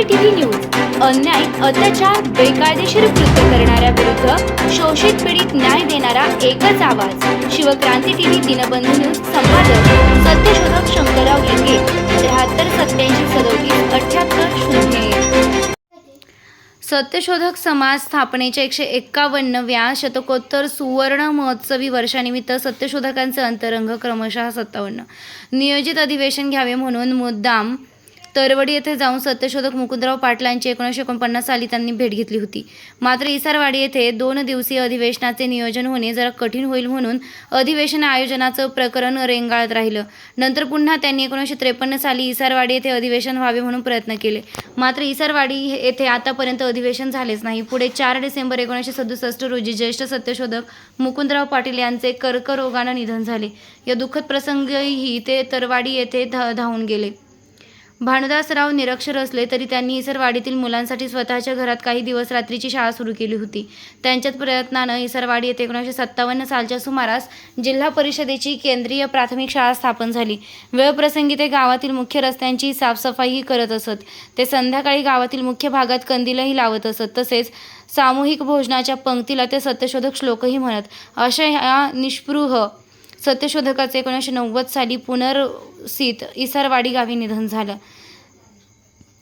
CCTV news अन्याय अत्याचार बेकायदेशीर कृत्य करणाऱ्या विरुद्ध शोषित पीडित न्याय देणारा एकच आवाज. शिवक्रांती टीव्ही दिनबंधू न्यूज संपादक सत्यशोधक शंकरराव लिंगे त्र्याहत्तर सत्याऐंशी सदोतीस अठ्याहत्तर शून्य सत्यशोधक समाज स्थापनेच्या एकशे एक्कावन्नव्या शतकोत्तर सुवर्ण महोत्सवी वर्षानिमित्त सत्यशोधकांचे अंतरंग क्रमशः सत्तावन्न. नियोजित अधिवेशन घ्यावे म्हणून मुद्दाम तरवडी येथे जाऊन सत्यशोधक मुकुंदराव पाटलांची एकोणीसशे एकोणपन्नास साली त्यांनी भेट घेतली होती. मात्र इसारवाडी येथे दोन दिवसीय अधिवेशनाचे नियोजन होणे जरा कठीण होईल म्हणून अधिवेशन आयोजनाचं प्रकरण रेंगाळत राहिलं. नंतर पुन्हा त्यांनी एकोणीसशे त्रेपन्न साली इसारवाडी येथे अधिवेशन व्हावे म्हणून प्रयत्न केले. मात्र इसारवाडी येथे आतापर्यंत अधिवेशन झालेच नाही. पुढे चार डिसेंबर एकोणीसशे सदुसष्ट रोजी ज्येष्ठ सत्यशोधक मुकुंदराव पाटील यांचे कर्करोगानं निधन झाले. या दुःखद प्रसंगीही ते तरवाडी येथे धा धावून गेले. भानुदासराव निरक्षर असले तरी त्यांनी इसरवाडीतील मुलांसाठी स्वतःच्या घरात काही दिवस रात्रीची शाळा सुरू केली होती. त्यांच्याच प्रयत्नानं इसरवाडी येथे एकोणीसशे सत्तावन्न सालच्या सुमारास जिल्हा परिषदेची केंद्रीय प्राथमिक शाळा स्थापन झाली. वेळप्रसंगी ते गावातील मुख्य रस्त्यांची साफसफाईही करत असत. ते संध्याकाळी गावातील मुख्य भागात कंदीलही लावत असत. तसेच सामूहिक भोजनाच्या पंक्तीला ते सत्यशोधक श्लोकही म्हणत. अशा ह्या निष्पृह सत्यशोधकाचे एकोणीसशे नव्वद साली पुनर्सित इसारवाडी गावी निधन झालं.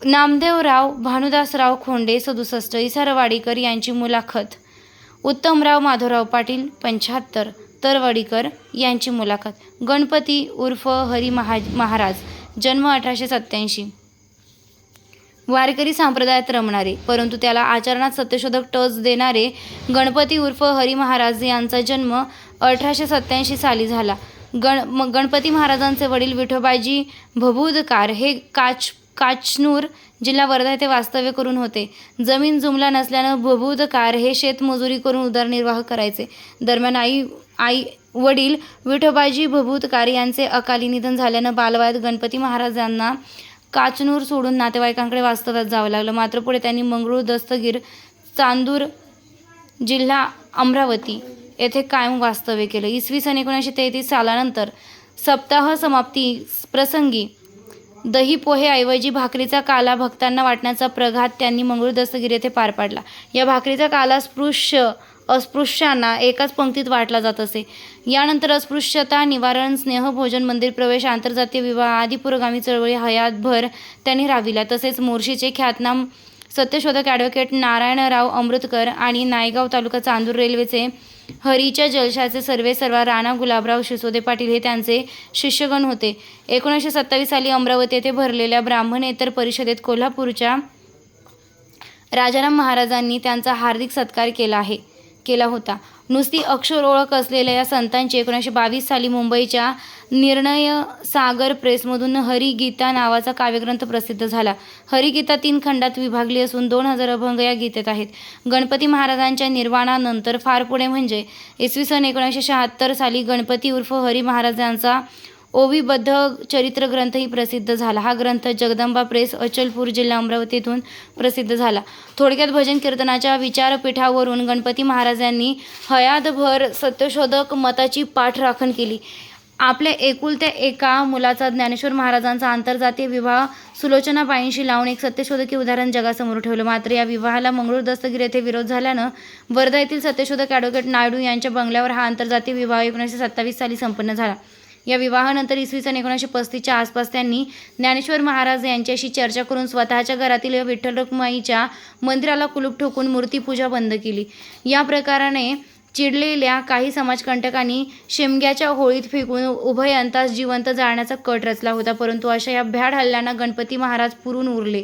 नामदेवराव भानुदासराव खोंडे सदुसष्ट इसारवाडीकर यांची मुलाखत. उत्तमराव माधवराव पाटील पंच्याहत्तर तरवडीकर यांची मुलाखत. गणपती उर्फ हरी महा महाराज जन्म अठराशे सत्याऐंशी वारकरी संप्रदायात रमणारे परंतु त्याला आचरणात सत्यशोधक टच देणारे गणपती उर्फ हरी महाराज यांचा जन्म अठराशे सत्याऐंशी साली झाला. गण म गणपती महाराजांचे वडील विठोबाजी भभूदकार हे काच काचनूर जिल्हा वर्धा येथे वास्तव्य करून होते. जमीन जुमला नसल्यानं भबूदकार हे शेतमजुरी करून उदरनिर्वाह करायचे. दरम्यान आई आई वडील विठोबाजी भभूतकार यांचे अकाली निधन झाल्यानं बालवयात गणपती महाराजांना काचनूर सोडून नातेवाईकांकडे वास्तव्यात जावं लागलं. मात्र पुढे त्यांनी मंगळूर दस्तगीर चांदूर जिल्हा अमरावती येथे कायम वास्तव्य केलं. इसवी सन एकोणीसशे तेहतीस सालानंतर सप्ताह समाप्ती प्रसंगी दही पोहेऐवजी भाकरीचा काला भक्तांना वाटण्याचा प्रघात त्यांनी मंगळूर दस्तगिरी येथे पार पाडला. या भाकरीचा काला स्पृश्य अस्पृश्यांना एकाच पंक्तीत वाटला जात असे. यानंतर अस्पृश्यता निवारण स्नेहभोजन मंदिर प्रवेश आंतरजातीय विवाह आदी पुरोगामी चळवळी हयातभर त्यांनी राबविल्या. तसेच मोर्शीचे ख्यातनाम सत्यशोधक ॲडव्होकेट नारायणराव अमृतकर आणि नायगाव तालुका चांदूर रेल्वेचे हरीच्या जलशाचे सर्वे सर्वा राणा गुलाबराव शिसोदे पाटील हे त्यांचे शिष्यगण होते. एकोणीसशे सत्तावीस साली अमरावती येथे भरलेल्या ब्राह्मणेतर परिषदेत कोल्हापूरच्या राजाराम महाराजांनी त्यांचा हार्दिक सत्कार केला आहे केला होता. नुसती अक्षर ओळख असलेल्या या संतांची एकोणीसशे बावीस साली मुंबईच्या निर्णय सागर प्रेसमधून हरिगीता नावाचा काव्यग्रंथ प्रसिद्ध झाला. हरिगीता तीन खंडात विभागली असून दोन हजार अभंग या गीतेत आहेत. गणपती महाराजांच्या निर्वाणानंतर फार पुढे म्हणजे इसवी सन एकोणीसशे शहात्तर साली गणपती उर्फ हरी महाराजांचा ओवीबद्ध चरित्र ग्रंथही प्रसिद्ध झाला. हा ग्रंथ जगदंबा प्रेस अचलपूर जिल्हा अमरावतीतून प्रसिद्ध झाला. थोडक्यात भजन कीर्तनाच्या विचारपीठावरून गणपती महाराजांनी हयातभर सत्यशोधक मताची पाठराखण केली. आपल्या एकुलत्या एका मुलाचा ज्ञानेश्वर महाराजांचा आंतरजातीय विवाह सुलोचनाबाईंशी लावून एक सत्यशोधकी उदाहरण जगासमोर ठेवलं. मात्र या विवाहाला मंगळूर दस्तगीर येथे विरोध झाल्यानं वर्धा येथील सत्यशोधक ॲडव्होकेट नायडू यांच्या बंगल्यावर हा आंतरजातीय विवाह एकोणीसशे सत्तावीस साली संपन्न झाला. या विवाहानंतर इसवी सन एकोणीसशे पस्तीसच्या आसपास त्यांनी ज्ञानेश्वर महाराज यांच्याशी चर्चा करून स्वतःच्या घरातील विठ्ठल रखुमाईच्या मंदिराला कुलूप ठोकून मूर्तीपूजा बंद केली. या प्रकाराने चिडलेल्या काही समाजकंटकांनी शिमग्याच्या होळीत फेकून उभयंतास जिवंत जाळण्याचा कट रचला होता परंतु अशा या भ्याड हल्ल्यांना गणपती महाराज पुरून उरले.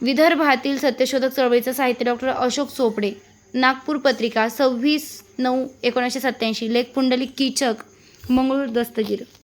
विदर्भातील सत्यशोधक चळवळीचं साहित्य डॉक्टर अशोक चोपडे नागपूर पत्रिका सव्वीस नऊ एकोणीसशे सत्याऐंशी लेख पुंडलिक कीचक मंगळूर दस्तगीर